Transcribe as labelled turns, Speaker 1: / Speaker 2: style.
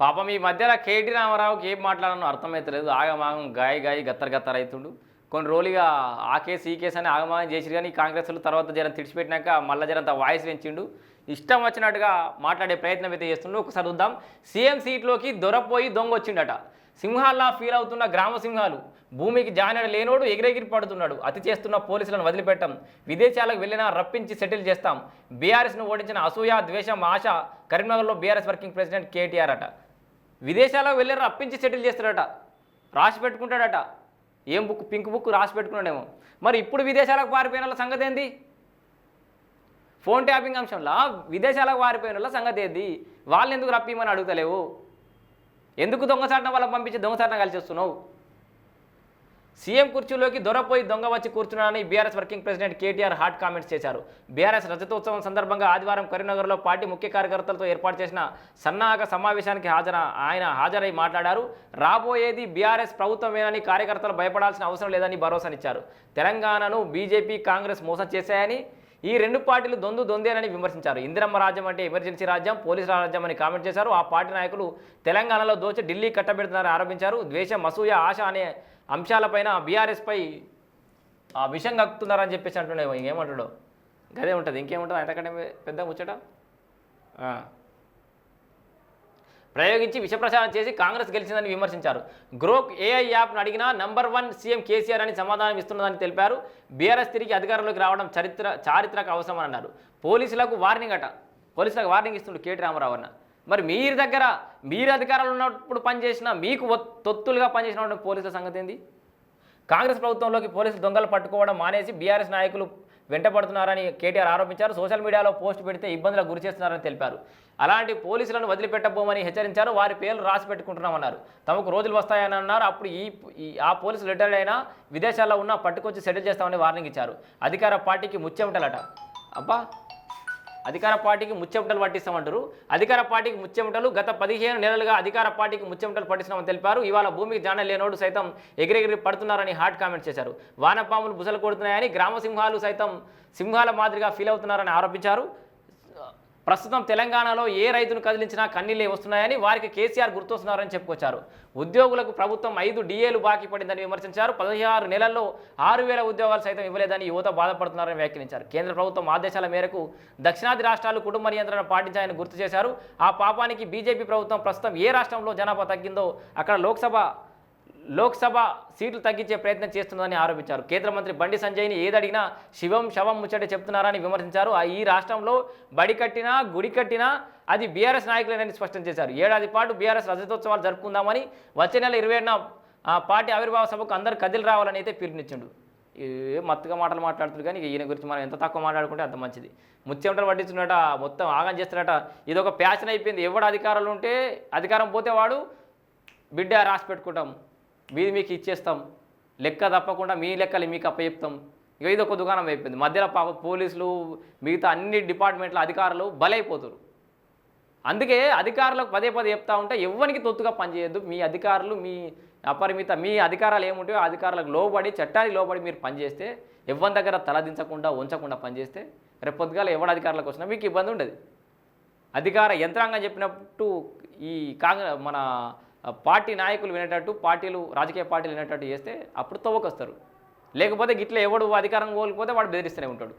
Speaker 1: పాపం ఈ మధ్యలో కేటీ రామారావుకి ఏం మాట్లాడాలో అర్థమవుతలేదు ఆగమాగం గాయ గాయ గత్తర గత్తర అవుతుండు కొన్ని రోజులుగా ఆ కేసు ఈ కేసు అని ఆగమాగం చేసిరు కానీ కాంగ్రెస్లు తర్వాత జనం తిడిచిపెట్టినాక మళ్ళీ జనంత వాయిస్ పెంచిండు. ఇష్టం వచ్చినట్టుగా మాట్లాడే ప్రయత్నం అయితే చేస్తుండు. ఒకసారి చూద్దాం. సీఎం సీట్లోకి దొరపోయి దొంగ వచ్చిండట సింహాల్లా ఫీల్ అవుతున్న గ్రామ సింహాలు. భూమికి జానడ లేనోడు ఎగిరెగిరి పడుతున్నాడు. అతి చేస్తున్న పోలీసులను వదిలిపెట్టం. విదేశాలకు వెళ్ళినా రప్పించి సెటిల్ చేస్తాం. బీఆర్ఎస్ను ఓడించిన అసూయ ద్వేషం ఆశ కరీంనగర్లో బీఆర్ఎస్ వర్కింగ్ ప్రెసిడెంట్ కేటీఆర్ అట. విదేశాలకు వెళ్ళి రప్పించి సెటిల్ చేస్తాడట. రాసి పెట్టుకుంటాడట. ఏం బుక్ పింక్ బుక్ రాసి పెట్టుకున్నాడేమో. మరి ఇప్పుడు విదేశాలకు పారిపోయిన వాళ్ళ సంగతి ఏంది? ఫోన్ ట్యాపింగ్ అంశంలో? విదేశాలకు పారిపోయిన వాళ్ళ సంగతి ఏంది? వాళ్ళు ఎందుకు రప్పిమని అడుగుతలేవు? ఎందుకు దొంగసాటం వాళ్ళకి పంపించి దొంగసాటం కలిసి వస్తున్నావు? సీఎం కుర్చీలోకి దొరపోయి దొంగ వచ్చి కూర్చున్నానని BRS working president KTR hot comments చేశారు. బీఆర్ఎస్ రజతోత్సవం సందర్భంగా ఆదివారం కరీంనగర్లో పార్టీ ముఖ్య కార్యకర్తలతో ఏర్పాటు చేసిన సన్నాహక సమావేశానికి హాజర ఆయన హాజరై మాట్లాడారు. రాబోయేది బీఆర్ఎస్ ప్రభుత్వమేనని కార్యకర్తలు భయపడాల్సిన అవసరం లేదని భరోసానిచ్చారు. తెలంగాణను బీజేపీ కాంగ్రెస్ మోసం చేశాయని ఈ రెండు పార్టీలు దొందు దొందేనని విమర్శించారు. ఇందిరమ్మ రాజ్యం అంటే ఎమర్జెన్సీ రాజ్యం పోలీసు రాజ్యం అని కామెంట్ చేశారు. ఆ పార్టీ నాయకులు తెలంగాణలో దోచి ఢిల్లీ కట్టబెడుతున్నారని ఆరోపించారు. ద్వేషం అసూయ ఆశ అనే అంశాలపైన బీఆర్ఎస్పై ఆ విషం కక్కుతున్నారని చెప్పేసి అంటుండే. ఇంకేమంటాడు గదే ఉంటుంది. ఇంకేముంటుంది? అంతకంటే పెద్ద ముచ్చట? ప్రయోగించి విషప్రచారం చేసి కాంగ్రెస్ గెలిచిందని విమర్శించారు. గ్రోక్ ఏఐ యాప్ను అడిగినా నంబర్ వన్ సీఎం కేసీఆర్ అని సమాధానం ఇస్తున్నదని తెలిపారు. బీఆర్ఎస్ తిరిగి అధికారంలోకి రావడం చరిత్ర చారిత్రక అవసరం అన్నారు. పోలీసులకు వార్నింగ్ అట. పోలీసులకు వార్నింగ్ ఇస్తున్నాడు కేటీ రామారావు అన్న. మరి మీరు దగ్గర మీరు అధికారంలో ఉన్నప్పుడు పనిచేసిన మీకు తొత్తులుగా పనిచేసిన పోలీసుల సంగతి ఏంది? కాంగ్రెస్ ప్రభుత్వంలోకి పోలీసులు దొంగలు పట్టుకోవడం మానేసి బీఆర్ఎస్ నాయకులు వెంటపడుతున్నారని కేటీఆర్ ఆరోపించారు. సోషల్ మీడియాలో పోస్ట్ పెడితే ఇబ్బందులకు గురి చేస్తున్నారని తెలిపారు. అలాంటి పోలీసులను వదిలిపెట్టబోమని హెచ్చరించారు. వారి పేర్లు రాసి పెట్టుకుంటున్నామన్నారు. తమకు రోజులు వస్తాయని అన్నారు. అప్పుడు ఈ ఆ పోలీసులు రిటైర్డ్ అయినా విదేశాల్లో ఉన్న పట్టుకొచ్చి సెటిల్ చేస్తామని వార్నింగ్ ఇచ్చారు. అధికార పార్టీకి ముచ్చెమటలట అబ్బా! అధికార పార్టీకి ముచ్చెమటలు పట్టిస్తామంటారు. అధికార పార్టీకి ముచ్చెమటలు గత పదిహేను నెలలుగా అధికార పార్టీకి ముచ్చెమటలు పట్టిస్తామని తెలిపారు. ఇవాళ భూమికి జాన లేనోడు సైతం ఎగిరెగిరి పడుతున్నారని హాట్ కామెంట్ చేశారు. వానపాములు బుసలు కొడుతున్నాయని గ్రామ సింహాలు సైతం సింహాల మాదిరిగా ఫీల్ అవుతున్నారని ఆరోపించారు. ప్రస్తుతం తెలంగాణలో ఏ రైతును కదిలించినా కన్నీళ్ళే వస్తున్నాయని వారికి కేసీఆర్ గుర్తొస్తున్నారని చెప్పుకొచ్చారు. ఉద్యోగులకు ప్రభుత్వం ఐదు డిఏలు బాకీ పడిందని విమర్శించారు. పదహారు నెలల్లో ఆరు వేల ఉద్యోగాలు సైతం ఇవ్వలేదని యువత బాధపడుతున్నారని వ్యాఖ్యానించారు. కేంద్ర ప్రభుత్వం ఆదేశాల మేరకు దక్షిణాది రాష్ట్రాలు కుటుంబ నియంత్రణ పాటించాయని గుర్తు చేశారు. ఆ పాపానికి బీజేపీ ప్రభుత్వం ప్రస్తుతం ఏ రాష్ట్రంలో జనాభా తగ్గిందో అక్కడ లోక్సభ లోక్సభ సీట్లు తగ్గించే ప్రయత్నం చేస్తుందని ఆరోపించారు. కేంద్ర మంత్రి బండి సంజయ్ని ఏదడిగినా శివం శవం ముచ్చట చెప్తున్నారని విమర్శించారు. ఆ ఈ రాష్ట్రంలో బడి కట్టినా గుడి కట్టినా అది బీఆర్ఎస్ నాయకులేనని స్పష్టం చేశారు. ఏడాది పాటు బీఆర్ఎస్ రజతోత్సవాలు జరుపుకుందామని వచ్చే నెల ఇరవై ఏడున పార్టీ ఆవిర్భావ సభకు అందరు కదిలి రావాలని అయితే పిలుపునిచ్చిండు. ఏ మత్తుగా మాటలు మాట్లాడుతున్నారు కానీ ఈయన గురించి మనం ఎంత తక్కువ మాట్లాడుకుంటే అంత మంచిది. ముత్యంటలు పట్టించున్నట మొత్తం ఆగం చేస్తున్నట ఇది ఒక ప్యాషన్ అయిపోయింది. ఎవడు అధికారాలు ఉంటే అధికారం పోతే వాడు బిడ్డ రాసి పెట్టుకుంటాం మీది మీకు ఇచ్చేస్తాం. లెక్క తప్పకుండా మీ లెక్కలు మీకు అప్పచెప్తాం. ఇక ఇది ఒక దుకాణం అయిపోయింది. మధ్యలో పాప పోలీసులు మిగతా అన్ని డిపార్ట్మెంట్ల అధికారులు బలైపోతారు. అందుకే అధికారులకు పదే పదే చెప్తా ఉంటే ఎవరికి తొత్తుగా పనిచేయద్దు మీ అధికారులు మీ అపరిమిత మీ అధికారాలు ఏముంటాయో అధికారులకు లోబడి చట్టానికి లోబడి మీరు పనిచేస్తే ఎవరి దగ్గర తలదించకుండా ఉంచకుండా పనిచేస్తే రేపు పొద్దుగాల అధికారులకు వచ్చినా మీకు ఇబ్బంది ఉండదు. అధికార యంత్రాంగం చెప్పినట్టు ఈ కాంగ్రెస్ మన పార్టీ నాయకులు వినేటట్టు పార్టీలు రాజకీయ పార్టీలు వినేటట్టు చేస్తే అప్పుడు తవ్వకొస్తారు. లేకపోతే గిట్ల ఎవడు అధికారం కోల్పోతే వాడు బెదిరిస్తూనే ఉంటాడు.